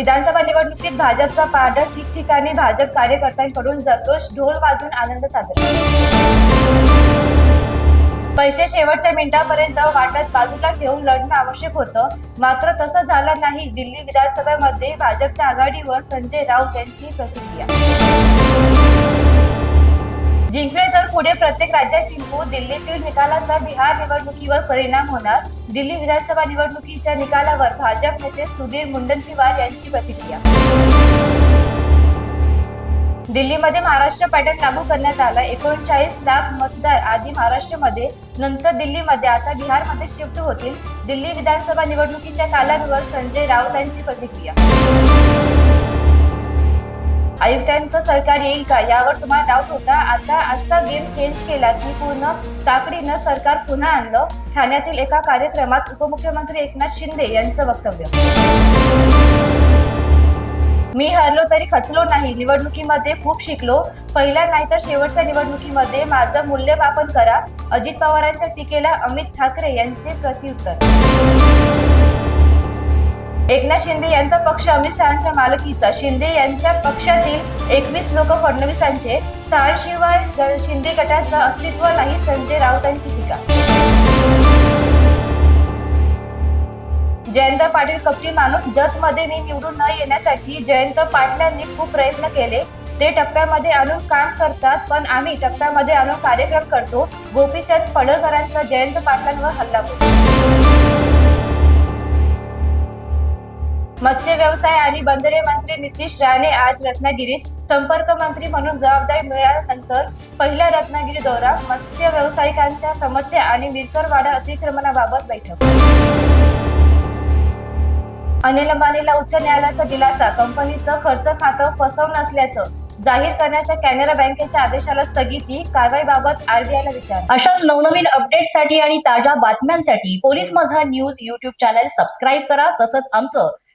विधानसभा निवडणुकीत भाजपचा पारडा ठिकठिकाणी भाजप कार्यकर्त्यांकडून जल्लोष ढोल वाजून आनंद साजरा पैसे शेवटच्या मिनिटापर्यंत वाटत बाजूला ठेवून लढणं आवश्यक होतं. मात्र तसं झालं नाही. दिल्ली विधानसभेमध्ये भाजपच्या आघाडीवर संजय राऊत यांची प्रतिक्रिया. पुढे प्रत्येक राज्यात जिंकू दिल्लीतील निकालाचा बिहार निवडणुकीवर परिणाम होणार. दिल्ली विधानसभा निवडणुकीच्या निकालावर भाजप नेते सुधीर मुनगंटीवार यांची प्रतिक्रिया. दिल्लीमध्ये महाराष्ट्र पॅटर्न लागू करण्यात आला. एकोणचाळीस लाख मतदार आधी महाराष्ट्रामध्ये नंतर दिल्लीमध्ये. आता बिहारमध्ये शिफ्ट होतील. दिल्ली विधानसभा निवडणुकीच्या कालांवर संजय राऊत यांची प्रतिक्रिया. आयुक्तांचं सरकार येईल का? यावर तुम्हाला डाऊट होता? आता आजचा गेम चेंज केला की पूर्ण ताकदीनं सरकार पुन्हा आणलं. ठाण्यातील एका कार्यक्रमात उपमुख्यमंत्री एकनाथ शिंदे यांचं वक्तव्य. मी हरलो तरी खचलो नाही. निवडणुकीमध्ये खूप शिकलो. पहिल्या नाही तर शेवटच्या निवडणुकीमध्ये माझं मूल्यमापन करा. अजित पवारांच्या टीकेला अमित ठाकरे यांचे प्रत्युत्तर. शिंदे यांचा पक्ष अमित शहाच्या मालकीचा. शिंदे यांच्या पक्षातील एकवीस लोक फडणवीसांचे. सहाशिवाय शिंदे गटाचं अस्तित्व नाही संजय राऊतांची टीका. जयंत पाटील कपटी माणूस जतमध्ये मी निवडून न येण्यासाठी जयंत पाटलांनी खूप प्रयत्न केले. ते टप्प्यामध्ये आणून काम करतात पण आम्ही टप्प्यामध्ये आणून कार्यक्रम करतो. गोपीचंद पडळकरांचा जयंत पाटलांवर हल्लाबोल मत्स्य व्यवसाय आणि बंदरे मंत्री नितीश राणे आज रत्नागिरीत संपर्क मंत्री म्हणून जबाबदारी मिळाल्यानंतर पहिला रत्नागिरी दौरा मत्स्य व्यावसायिकांच्या समस्या आणि मिरकरवाडा अतिक्रमणाबाबत बैठक. अनिल अंबानीला उच्च न्यायालयाचा दिलासा. कंपनीचं खर्च खातं फसवलं असल्याचं जाहीर करण्याच्या कॅनरा बँकेच्या आदेशाला स्थगिती कारवाईबाबत आरबीआयला विचार. अशाच नवनवीन अपडेटसाठी आणि ताज्या बातम्यांसाठी पोलीस माझा न्यूज युट्यूब चॅनल सबस्क्राईब करा. तसंच आमचं